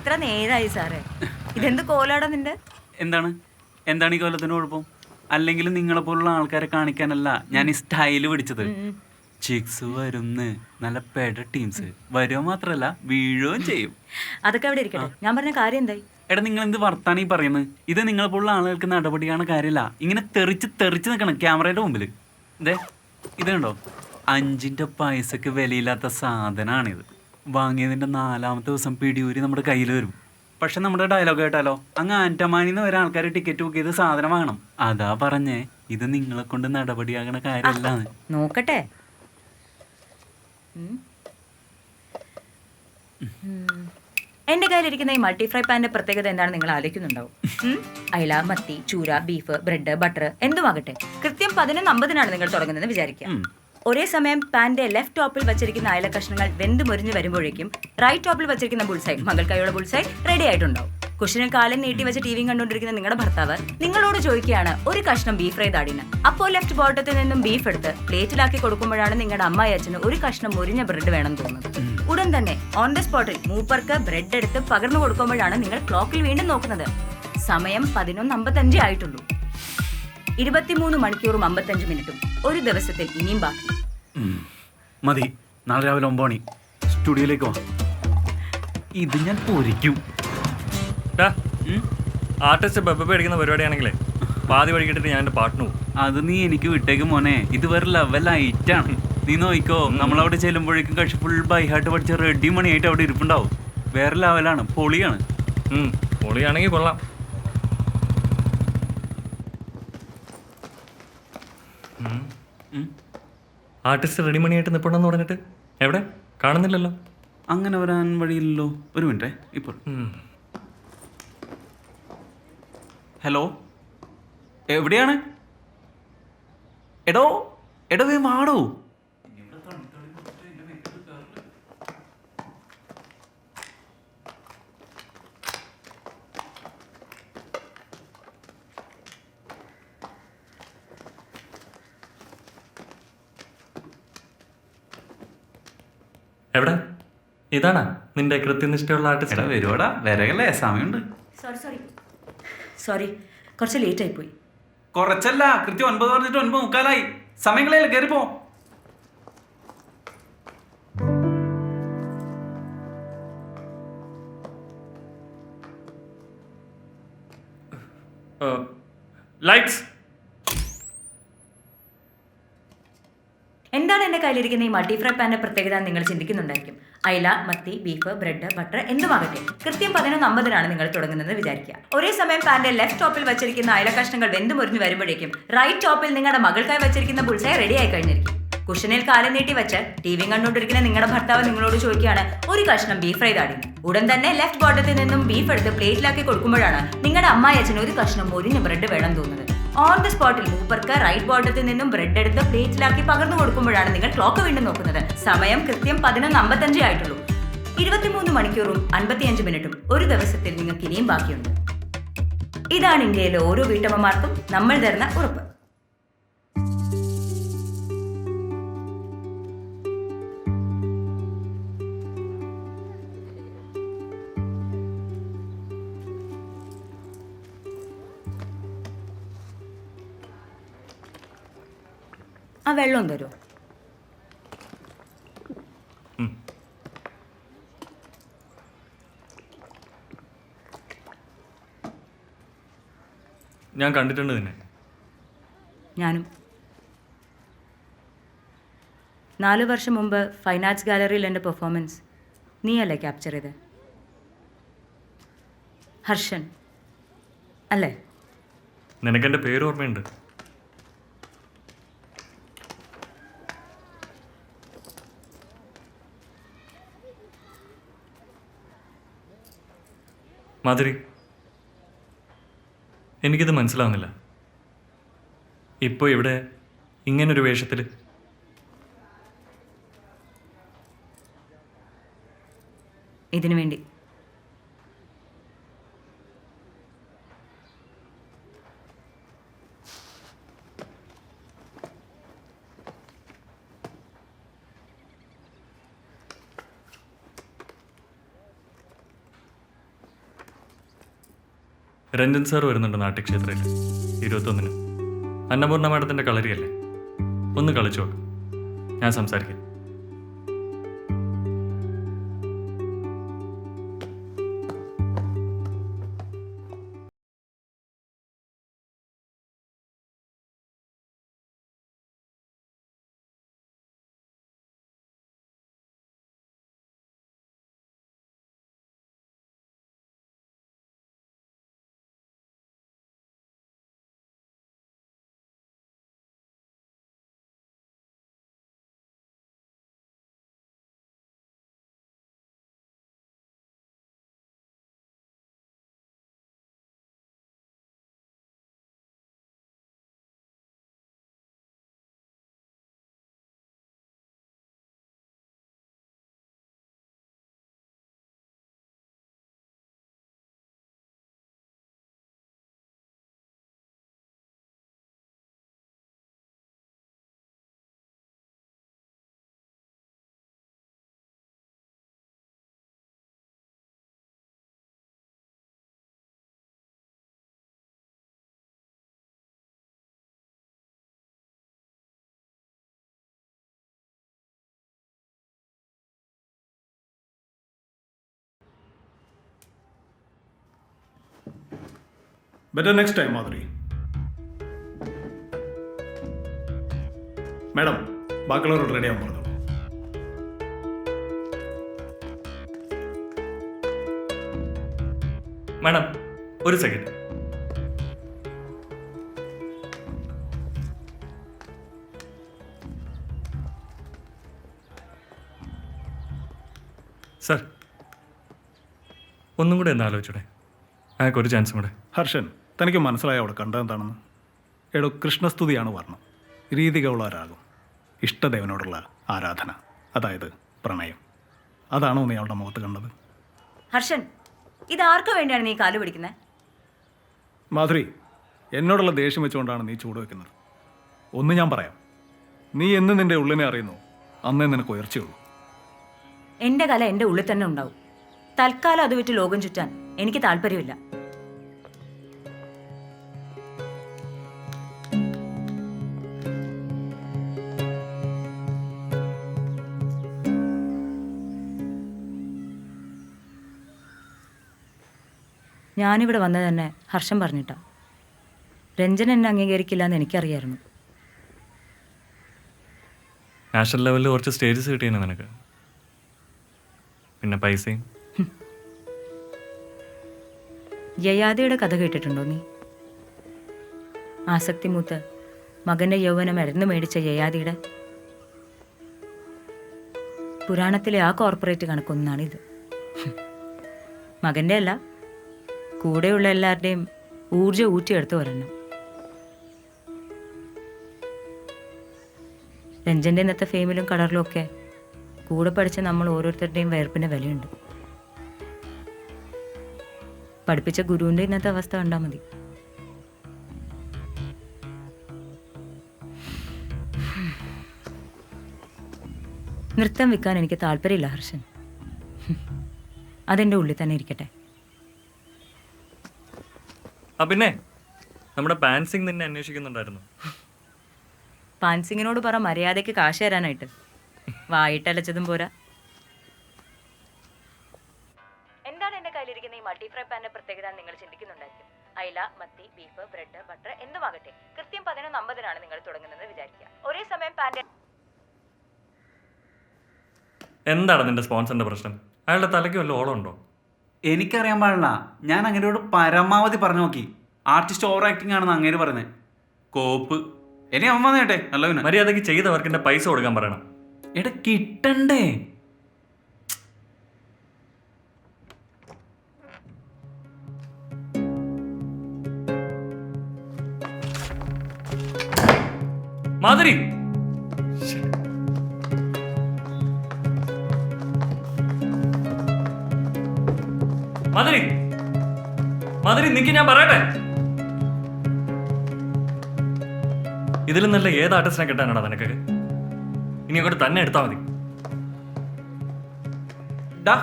എത്ര നേരായി സാറേ? ഇതെന്ത് കോലാടാ നിന്റെ? എന്താണ്? എന്താണ് ഈ കൊല്ലത്തിന് കുഴപ്പം? അല്ലെങ്കിൽ നിങ്ങളെ പോലുള്ള ആൾക്കാരെ കാണിക്കാനല്ല ഞാൻ ഈ സ്റ്റൈൽ പിടിച്ചത്. ചിക്സ് വരുന്ന് നല്ല പെട ടീംസ്. വരുക മാത്രല്ല വീഴുകയും ചെയ്യും. അതൊക്കെ അവിടെ ഇരിക്കട്ടെ. ഞാൻ പറഞ്ഞ കാര്യം എന്തായി? എടാ നിങ്ങൾ എന്ത് വർത്താനീ ഈ പറയുന്നത് ഇത് നിങ്ങളെ പോലുള്ള ആളുകൾക്ക് നടപടിയാണ് കാര്യമില്ല ഇങ്ങനെ തെറിച്ച് തെറിച്ച് നിൽക്കണം ക്യാമറയുടെ മുമ്പിൽ ഇതേ ഇതുണ്ടോ അഞ്ചിന്റെ പൈസക്ക് വിലയില്ലാത്ത സാധനമാണിത് വാങ്ങിയതിന്റെ നാലാമത്തെ ദിവസം പിടിയൂരി നമ്മുടെ കയ്യിൽ വരും. പക്ഷെ നമ്മുടെ ഡയലോഗ് കേട്ടാലോ? അങ്ങ് ആന്റമാനിന്ന് വരെ ആൾക്കാർ ടിക്കറ്റ് ബുക്ക് ചെയ്ത് സാധനം വാങ്ങണം. അതാ പറഞ്ഞേ ഇത് നിങ്ങളെ കൊണ്ട് നടപടിയാകണ കാര്യമല്ലാന്ന്. നോക്കട്ടെ. എന്റെ കയ്യിലിരിക്കുന്ന ഈ മൾട്ടി ഫ്രൈ പാന്റെ പ്രത്യേകത എന്താണ് നിങ്ങൾ ആലോചിക്കുന്നുണ്ടാവും. അയില മത്തി ചൂര ബീഫ് ബ്രെഡ് ബട്ടർ എന്തുമാകട്ടെ കൃത്യം പതിനൊന്ന് അമ്പതിനാണ് നിങ്ങൾ തുടങ്ങുന്നത് വിചാരിക്കുക. ഉം. ഒരേ സമയം പാന്റെ ലെഫ്റ്റ് ടോപ്പിൽ വെച്ചിരിക്കുന്ന അയല കഷ്ണങ്ങൾ വെന്ത് മുരിഞ്ഞു വരുമ്പോഴേക്കും റൈറ്റ് ടോപ്പിൽ വെച്ചിരിക്കുന്ന ബുൾസൈ മകൾക്കായുള്ള ബുൾസൈ റെഡി ആയിട്ടുണ്ടാവും. കുഷിനെ കാലം നീട്ടി വെച്ച് ടി വി കണ്ടുകൊണ്ടിരിക്കുന്ന നിങ്ങളുടെ ഭർത്താവ് നിങ്ങളോട് ചോദിക്കുകയാണ് ഒരു കഷ്ണം ബീഫ് ഫ്രൈ താടിന് അപ്പോൾ ലെഫ്റ്റ് ബോട്ടത്തിൽ നിന്നും ബീഫ് എടുത്ത് പ്ലേറ്റിലാക്കി കൊടുക്കുമ്പോഴാണ് നിങ്ങളുടെ അമ്മായി അച്ഛന് ഒരു കഷ്ണം മുരിഞ്ഞ ബ്രെഡ് വേണം തോന്നുന്നത്. ഉടൻ തന്നെ ഓൺ ദ സ്പോട്ടിൽ മൂപ്പർക്ക് ബ്രെഡ് എടുത്ത് പകർന്നു കൊടുക്കുമ്പോഴാണ് നിങ്ങൾ ക്ലോക്കിൽ വീണ്ടും നോക്കുന്നത്. സമയം പതിനൊന്ന് അമ്പത്തഞ്ചേ ആയിട്ടുള്ളൂ. ഇരുപത്തിമൂന്ന് മണിക്കൂറും അമ്പത്തഞ്ച് മിനിറ്റും. ഒരു ദിവസത്തിൽ ഇനിയും ബാക്കി. മതി. നാളെ രാവിലെ ഒമ്പത് മണി. സ്റ്റുഡിയോയിലേക്ക് വാ. ഇത് ഞാൻ പൊരിക്കും? ആർട്ടിസ്റ്റ് ബബ്ബ അടിക്കുന്ന പരിപാടിയാണെങ്കിലേ പാതി വഴിക്കിട്ടിട്ട് ഞാൻ എന്റെ പാട്ടിന് പോകും അത് നീ എനിക്ക് വിട്ടേക്ക് മോനെ. ഇത് വേറെ ലെവൽ ആണ്. നീ നോക്കോ നമ്മളവിടെ ചെല്ലുമ്പോഴേക്കും കക്ഷി ഫുൾ ബൈഹാർട്ട് പഠിച്ച റെഡി മണിയായിട്ട് അവിടെ ഇരിപ്പുണ്ടാവും. വേറെ ലെവലാണ് പൊളിയാണ്. പൊളിയാണെങ്കിൽ കൊള്ളാം. ആർട്ടിസ്റ്റ് റെഡി മണിയായിട്ട് നിൽപ്പുണ്ടെന്ന് പറഞ്ഞിട്ട്? എവിടെ? കാണുന്നില്ലല്ലോ. അങ്ങനെ വരാൻ വഴിയില്ലല്ലോ. ഒരു മിനിറ്റേ ഇപ്പോൾ. ഹലോ? എവിടെയാണ്? എടോ എടോ വേ മാടോ എവിടെ ഇതാണാ നിന്റെ കൃത്യനിഷ്ഠയുള്ള ആർട്ടിസ്റ്റ് വരുവാടാ വരകല്ലേ സമയമുണ്ട്. സോറി സോറി സോറി കുറച്ച് ലേറ്റ് ആയി പോയി. കുറച്ചല്ല കൃത്യം ഒൻപത് പറഞ്ഞിട്ട് ഒൻപത് മുക്കാലായി. സമയങ്ങളെ കയറിപ്പോ ലൈറ്റ്സ് എന്താണ് എന്റെ കയ്യിലിരിക്കുന്ന ഈ മൾട്ടിഫ്രൈ ഫ്രൈ പാന്റെ പ്രത്യേകത നിങ്ങൾ ചിന്തിക്കുന്നുണ്ടായിരിക്കും. അയല മത്തി ബീഫ് ബ്രെഡ് ബട്ടർ എന്തുമാകട്ടെ കൃത്യം പതിനൊന്ന് അമ്പതിനാണ് നിങ്ങൾ തുടങ്ങുന്നത് വിചാരിക്കുക. ഒരേ സമയം പാന്റെ ലെഫ്റ്റ് ടോപ്പിൽ വെച്ചിരിക്കുന്ന അയല കഷ്ണങ്ങൾ വെന്തു മുറിഞ്ഞ് വരുമ്പോഴേക്കും റൈറ്റ് ടോപ്പിൽ നിങ്ങളുടെ മകൾക്കായി വെച്ചിരിക്കുന്ന ബുൾസായി റെഡി ആയി കഴിഞ്ഞിരിക്കും. കുഷനിൽ കാലം നീട്ടി വെച്ച് ടി വി കണ്ടുകൊണ്ടിരിക്കുന്ന നിങ്ങളുടെ ഭർത്താവ് നിങ്ങളോട് ചോദിക്കുകയാണ് ഒരു കഷ്ണം ബീഫ് ഫ്രൈ താടി. ഉടൻ തന്നെ ലെഫ്റ്റ് ബോട്ടത്തിൽ നിന്നും ബീഫ് എടുത്ത് പ്ലേറ്റിലാക്കി കൊടുക്കുമ്പോഴാണ് നിങ്ങളുടെ അമ്മായി അച്ഛന് ഒരു കഷ്ണം മുരിഞ്ഞ് ബ്രെഡ് വേണം തോന്നുന്നത്. ഓൺ ദ സ്പോട്ടിൽ മൂപ്പർക്ക് റൈറ്റ് ബോട്ടത്തിൽ നിന്നും ബ്രെഡ് എടുത്ത് പ്ലേറ്റിലാക്കി പകർന്നു കൊടുക്കുമ്പോഴാണ് നിങ്ങൾ ക്ലോക്ക് വീണ്ടും നോക്കുന്നത്. സമയം കൃത്യം പതിനൊന്ന് അമ്പത്തഞ്ചേ ആയിട്ടുള്ളൂ. ഇരുപത്തിമൂന്ന് മണിക്കൂറും അൻപത്തിയഞ്ച് മിനിറ്റും ഒരു ദിവസത്തിൽ നിങ്ങൾക്ക് ഇനിയും ബാക്കിയുണ്ട്. ഇതാണ് ഇന്ത്യയിലെ ഓരോ വീട്ടമ്മമാർക്കും നമ്മൾ തരുന്ന ഉറപ്പ്. ആ വെള്ളം തരുമോ ഞാൻ കണ്ടിട്ടുണ്ട് നിന്നെ. ഞാനും. നാല് വർഷം മുമ്പ് ഫൈൻ ആർട്സ് ഗാലറിയിൽ എന്റെ പെർഫോമൻസ്. നീയല്ലേ ക്യാപ്ചർ ചെയ്ത്? ഹർഷൻ. അല്ലേ? നിനക്കെന്റെ പേര് ഓർമ്മയുണ്ട്? മാധുരി എനിക്കിത് മനസ്സിലാവുന്നില്ല. ഇപ്പോൾ ഇവിടെ ഇങ്ങനൊരു വേഷത്തിൽ ഇതിനു വേണ്ടി രഞ്ജൻ സാർ വരുന്നുണ്ട് നാട്യക്ഷേത്രയിൽ ഇരുപത്തൊന്നിന്. അന്നപൂർണ മാഡത്തിന്റെ കളരിയല്ലേ? ഒന്ന് കളിച്ചു ഞാൻ സംസാരിക്കാം. Better next time Madhuri madam ബാക്കിയുള്ളവരോട് ready ആവാൻ പറഞ്ഞു മാഡം ഒരു സെക്കൻഡ് സർ ഒന്നും കൂടെ ഒന്ന് ആലോചിച്ചൂടെ? അയാൾക്ക് ഒരു ചാൻസും കൂടെ. ഹർഷൻ തനിക്ക് മനസ്സിലായ അവിടെ കണ്ടതെന്താണെന്ന് എടോ കൃഷ്ണസ്തുതിയാണ് വർണം. രീതികളുള്ള രാഗം ഇഷ്ടദേവനോടുള്ള ആരാധന. അതായത് പ്രണയം. അതാണോ നീ അവളുടെ മുഖത്ത് കണ്ടത്? ഹർഷൻ ഇത് ആർക്കു വേണ്ടിയാണ് നീ കാലു പിടിക്കുന്നത് മാധുരി എന്നോടുള്ള ദേഷ്യം വെച്ചുകൊണ്ടാണ് നീ ചൂട് വെക്കുന്നത്. ഒന്ന് ഞാൻ പറയാം. നീ എന്ന് നിന്റെ ഉള്ളിനെ അറിയുന്നു? അന്നേ നിനക്ക് ഉയർച്ചയുള്ളൂ. എന്റെ കല എന്റെ ഉള്ളിൽ തന്നെ ഉണ്ടാവും. തൽക്കാലം അത് വിറ്റ് ലോകം ചുറ്റാൻ എനിക്ക് താല്പര്യമില്ല. ഞാനിവിടെ വന്നത് തന്നെ ഹർഷം പറഞ്ഞിട്ടാ. രഞ്ജൻ എന്നെ അംഗീകരിക്കില്ല എന്ന് എനിക്കറിയായിരുന്നു. നാഷണൽ ലെവലിൽ കുറച്ച് സ്റ്റേജസ് കിട്ടിയാണ് നിനക്ക്. പിന്നെ പൈസയും. യയാദയുടെ കഥ കേട്ടിട്ടുണ്ടോ നീ? ആസക്തി മൂത്ത് മകന്റെ യൗവനം മരുന്ന് മേടിച്ച യയാദിയുടെ പുരാണത്തിലെ ആ കോർപ്പറേറ്റ് കണക്കൊന്നാണിത്. മകന്റെ അല്ല കൂടെയുള്ള എല്ലാവരുടെയും ഊർജം ഊറ്റിയെടുത്ത് വരണം. രഞ്ജന്റെ ഇന്നത്തെ ഫെയിമിലും കളറിലും ഒക്കെ കൂടെ പഠിച്ച നമ്മൾ ഓരോരുത്തരുടെയും വയർപ്പിന് വിലയുണ്ട്. പഠിപ്പിച്ച ഗുരുവിന്റെ ഇന്നത്തെ അവസ്ഥ കണ്ടാൽ മതി. നൃത്തം വിൽക്കാൻ എനിക്ക് താല്പര്യമില്ല ഹർഷൻ. അതെന്റെ ഉള്ളിൽ തന്നെ ഇരിക്കട്ടെ. ആ പിന്നെ നമ്മുടെ പാൻസിങ് നിന്നെ അന്വേഷിക്കുന്നുണ്ടായിരുന്നു. പാൻസിങ്ങിനോട് പറ മര്യാദയ്ക്ക് കാശ് തരാനായിട്ട്. വായിട്ടലച്ചതും പോരാ. എന്താണ് എന്റെ കയ്യിലിരിക്കുന്ന ഈ മൾട്ടി ഫ്രൈ പാന്റെ പ്രത്യേകത നിങ്ങൾ ചിന്തിക്കുന്നുണ്ടായിരിക്കും? അയില മത്തി ബീഫ് ബ്രെഡ് ബട്ടർ എന്തുമാകട്ടെ. കൃത്യം പതിനൊന്ന് അമ്പതിനാണ് നിങ്ങൾ തുടങ്ങുന്നത് വിചാരിക്കുക. ഒരേ സമയം പാന്റെ എന്താണ് നിന്റെ സ്പോൺസറിന്റെ പ്രശ്നം? അയാളുടെ തലയ്ക്ക് വല്ല ഓളം ഉണ്ടോ എനിക്കറിയാൻ പാടില്ല. ഞാൻ അങ്ങനെയോട് പരമാവധി പറഞ്ഞു നോക്കി. ആർട്ടിസ്റ്റ് ഓവർ ആക്ടിങ് ആണെന്ന് അങ്ങേര് പറയുന്നത് കോപ്പ്. ഇനി അവൻ വന്നേട്ടെ നല്ലവന് മര്യാദയ്ക്ക് ചെയ്ത വർക്കിന്റെ പൈസ കൊടുക്കാൻ പറയണം. എടാ കിട്ടണ്ടേ? മാധുരി മാധുരി. മധുരി നിക്ക് ഞാൻ പറയട്ടെ? ഇതിലും നല്ല ഏത് ആർട്ടിസ്റ്റിനെ കിട്ടാനാടാ നിനക്ക്? ഇനി അങ്ങോട്ട് തന്നെ എടുത്താൽ മതി. ഡാ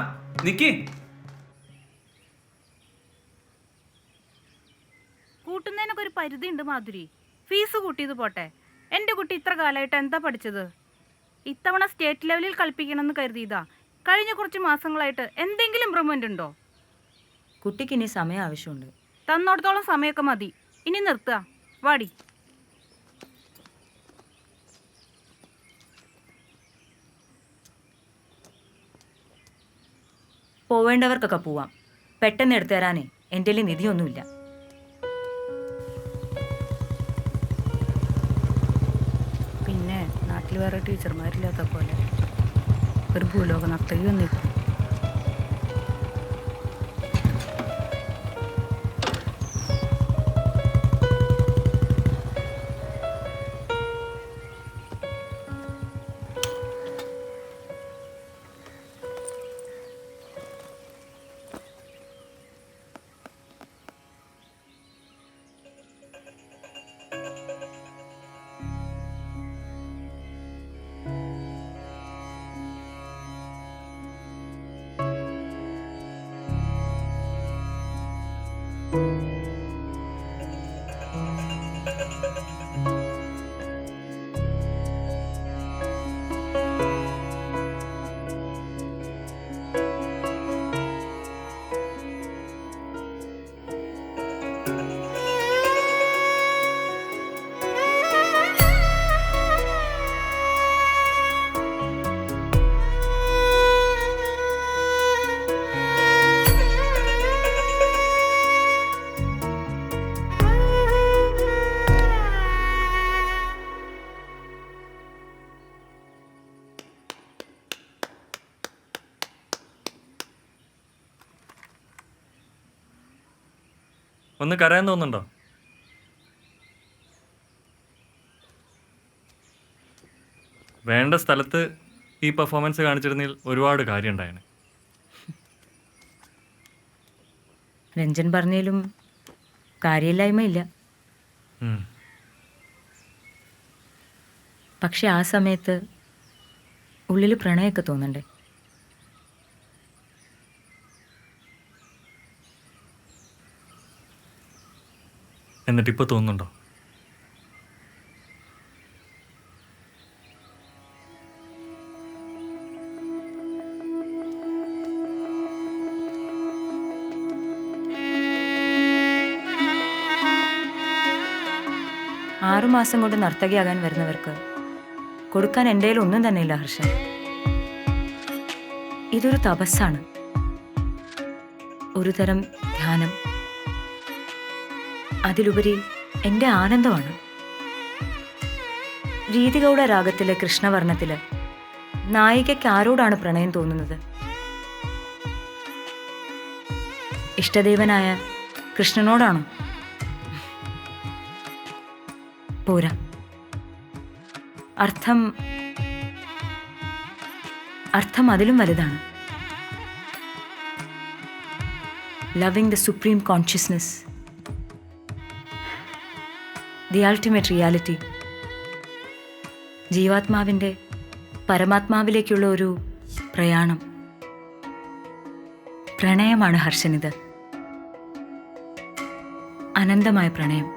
നിക്കി. കൂട്ടുന്നതിനൊക്കെ ഒരു പരിധി ഉണ്ട് മാധുരി. ഫീസ് കൂട്ടിയത് പോട്ടെ. എന്റെ കുട്ടി ഇത്ര കാലമായിട്ട് എന്താ പഠിച്ചത്? ഇത്തവണ സ്റ്റേറ്റ് ലെവലിൽ കളിപ്പിക്കണമെന്ന് കരുതിയതാ. കഴിഞ്ഞ കുറച്ച് മാസങ്ങളായിട്ട് എന്തെങ്കിലും ഇമ്പ്രൂവ്മെന്റ് ഉണ്ടോ? കുട്ടിക്ക് ഇനി സമയം ആവശ്യമുണ്ട്. തന്നോടത്തോളം സമയമൊക്കെ മതി. ഇനി നിർത്തുക വാടി. പോവേണ്ടവർക്കൊക്കെ പോവാം. പെട്ടെന്ന് എടുത്തു തരാനേ. എന്റെ നിധിയൊന്നുമില്ല. പിന്നെ നാട്ടിൽ വേറെ ടീച്ചർമാരില്ലാത്ത പോലെ ഒരു ഭൂലോകം നർത്തകി വന്നിരിക്കും ഒന്ന് കരയാൻ തോന്നുന്നുണ്ടോ? വേണ്ട സ്ഥലത്ത് ഈ പെർഫോമൻസ് കാണിച്ചിരുന്നതിൽ ഒരുപാട് കാര്യം ഉണ്ടായേനെ രഞ്ജൻ പറഞ്ഞാലും കാര്യമില്ലായ്മയില്ല. പക്ഷെ ആ സമയത്ത് ഉള്ളിൽ പ്രണയമൊക്കെ തോന്നണ്ടേ? എന്നിട്ട് ഇപ്പോൾ തോന്നുന്നുണ്ടോ ആറുമാസം കൊണ്ട് നർത്തകിയാകാൻ വരുന്നവർക്ക് കൊടുക്കാൻ എന്റെ കയ്യിൽ ഒന്നും തന്നെയില്ല ഹർഷൻ ഇതൊരു തപസ്സാണ്. ഒരു തരം ധ്യാനം. അതിലുപരി എന്റെ ആനന്ദമാണ്. രീതികൗട രാഗത്തിലെ കൃഷ്ണവർണത്തിൽ നായികയ്ക്ക് ആരോടാണ് പ്രണയം തോന്നുന്നത്? ഇഷ്ടദേവനായ കൃഷ്ണനോടാണോ? പോരാ. അർത്ഥം അർത്ഥം അതിലും വലുതാണ്. Loving the supreme consciousness the ultimate reality. ജീവാത്മാവിന്റെ പരമാത്മാവിലേക്കുള്ള ഒരു പ്രയാണം. പ്രണയമാണ് ഹർഷനിത്. അനന്തമായ പ്രണയം.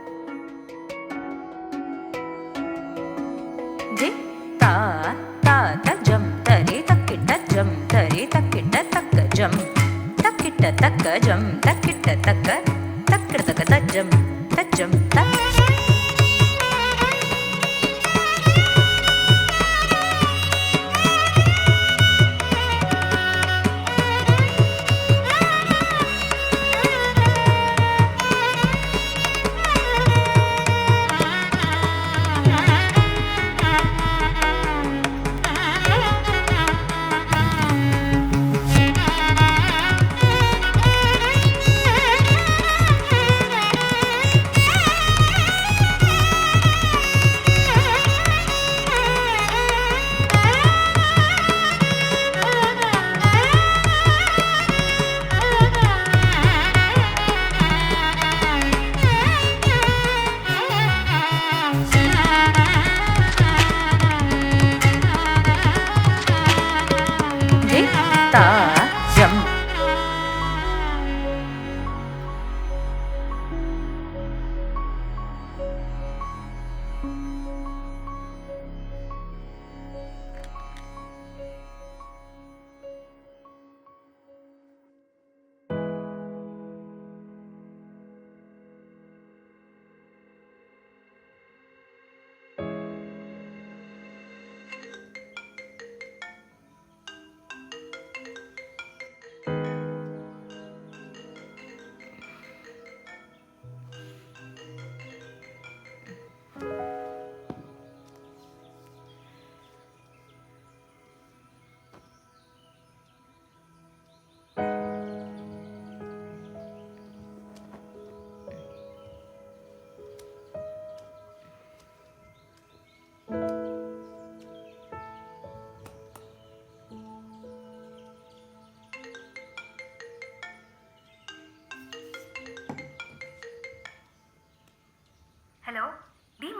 Hello.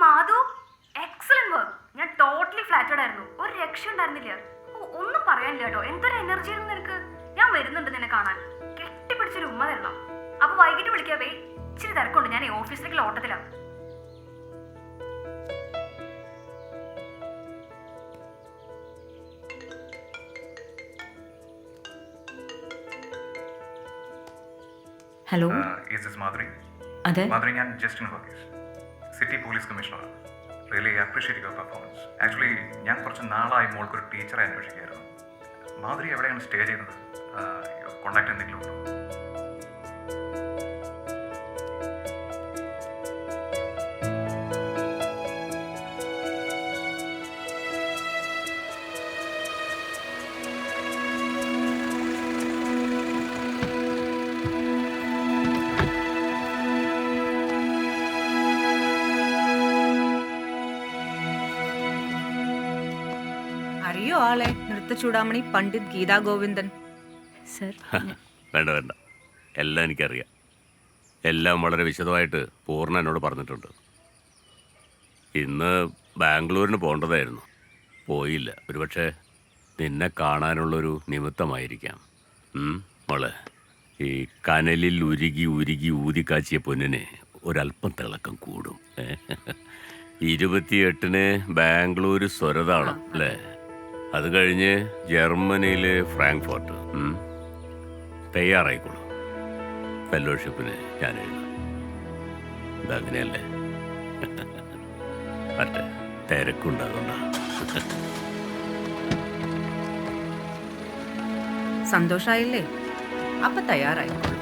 മാധു എക്സലന്റ് വർക്ക് ഞാൻ ടോട്ടലി ഫ്ലാറ്റഡ് ആയിരുന്നു. ഒരു രക്ഷ ഉണ്ടായിരുന്നില്ല ഒന്നും പറയാനില്ല കേട്ടോ. എന്തൊരു എനർജി ആണ് നിനക്ക്? ഞാൻ വരുന്നുണ്ട് നിന്നെ കാണാൻ. കെട്ടിപ്പിടിച്ചൊരു ഉമ്മ തരണം. അപ്പൊ വൈകിട്ട് വിളിക്കാവേ ഇച്ചിരി തിരക്കുണ്ട്. ഞാൻ ഓഫീസിലേക്ക് ഓട്ടത്തിലാണ് ഹലോ മാധുരി അതെ? മാധുരി ഞാൻ Justin Varghese city police കമ്മീഷണറാണ് really appreciate your performance actually ഞാൻ കുറച്ച് നാളായി മോൾക്കൊരു ടീച്ചറെ അന്വേഷിക്കുകയായിരുന്നു. മാധുരി എവിടെയാണ് സ്റ്റേ ചെയ്യുന്നത്? കോണ്ടാക്ട് എന്തെങ്കിലും ഉണ്ടോ? ആളെ ചൂടാമണി പണ്ഡിറ്റ് ഗീതാ ഗോവിന്ദൻ. സർ വേണ്ട വേണ്ട. എല്ലാം എനിക്കറിയാം. എല്ലാം വളരെ വിശദമായിട്ട് പൂർണ എന്നോട് പറഞ്ഞിട്ടുണ്ട്. ഇന്ന് ബാംഗ്ലൂരിന് പോകേണ്ടതായിരുന്നു. പോയില്ല. ഒരുപക്ഷെ നിന്നെ കാണാനുള്ളൊരു നിമിത്തമായിരിക്കാം. മോളെ ഈ കനലിൽ ഉരുകി ഉരുകി ഊതിക്കാച്ചിയ പൊന്നിന് ഒരല്പം തിളക്കം കൂടും? ഇരുപത്തിയെട്ടിന് ബാംഗ്ലൂർ സ്വരതാളം അല്ലേ? അത് കഴിഞ്ഞ് ജർമ്മനിയിലെ ഫ്രാങ്ക്ഫോർട്ട്. തയ്യാറായിക്കോളൂ. ഫെലോഷിപ്പിന് ഞാൻ എഴുതാം. ഇതങ്ങനെയല്ലേ മറ്റേ തിരക്കുണ്ടാകണ്ട. സന്തോഷായില്ലേ? അപ്പൊ തയ്യാറായിക്കോളൂ.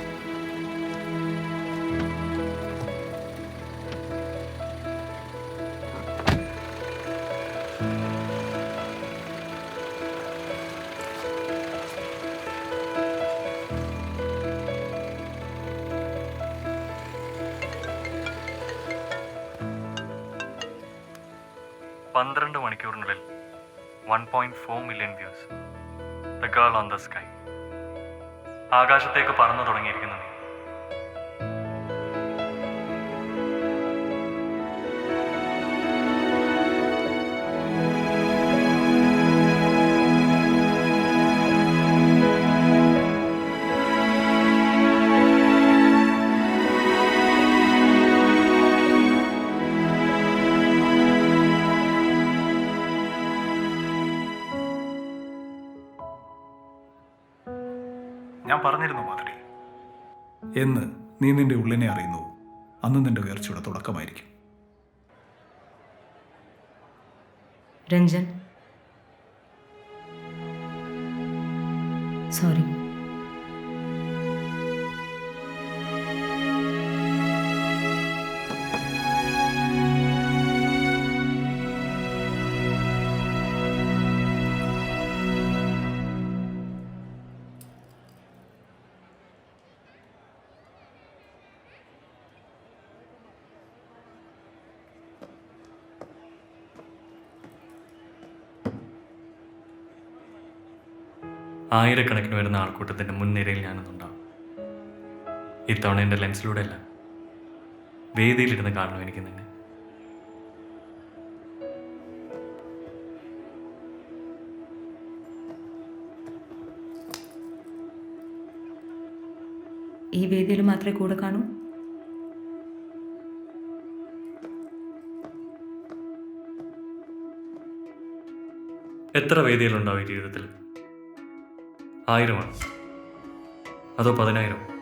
പന്ത്രണ്ട് മണിക്കൂറിനുള്ളിൽ one point four million views the girl on the sky ആകാശത്തേക്ക് പറന്നു തുടങ്ങിയിരിക്കുന്നു ഞാൻ പറഞ്ഞിരുന്നു മാധുരി. എന്ന് നീ നിന്റെ ഉള്ളിനെ അറിയുന്നു. അന്ന് നിന്റെ ഉയർച്ചയുടെ തുടക്കമായിരിക്കും. രഞ്ജൻ. സോറി ആയിരക്കണക്കിന് വരുന്ന ആൾക്കൂട്ടത്തിന്റെ മുൻനിരയിൽ ഞാനൊന്നുണ്ടാവും. ഇത്തവണ എന്റെ ലെൻസിലൂടെ അല്ല വേദിയിലിരുന്ന് കാണണം എനിക്ക് നിന്നെ. ഈ വേദിയിൽ മാത്രമേ കൂടെ കാണൂ? എത്ര വേദികളുണ്ടാവും ഈ ജീവിതത്തിൽ ആയിരമാണ്. അതോ പതിനായിരം.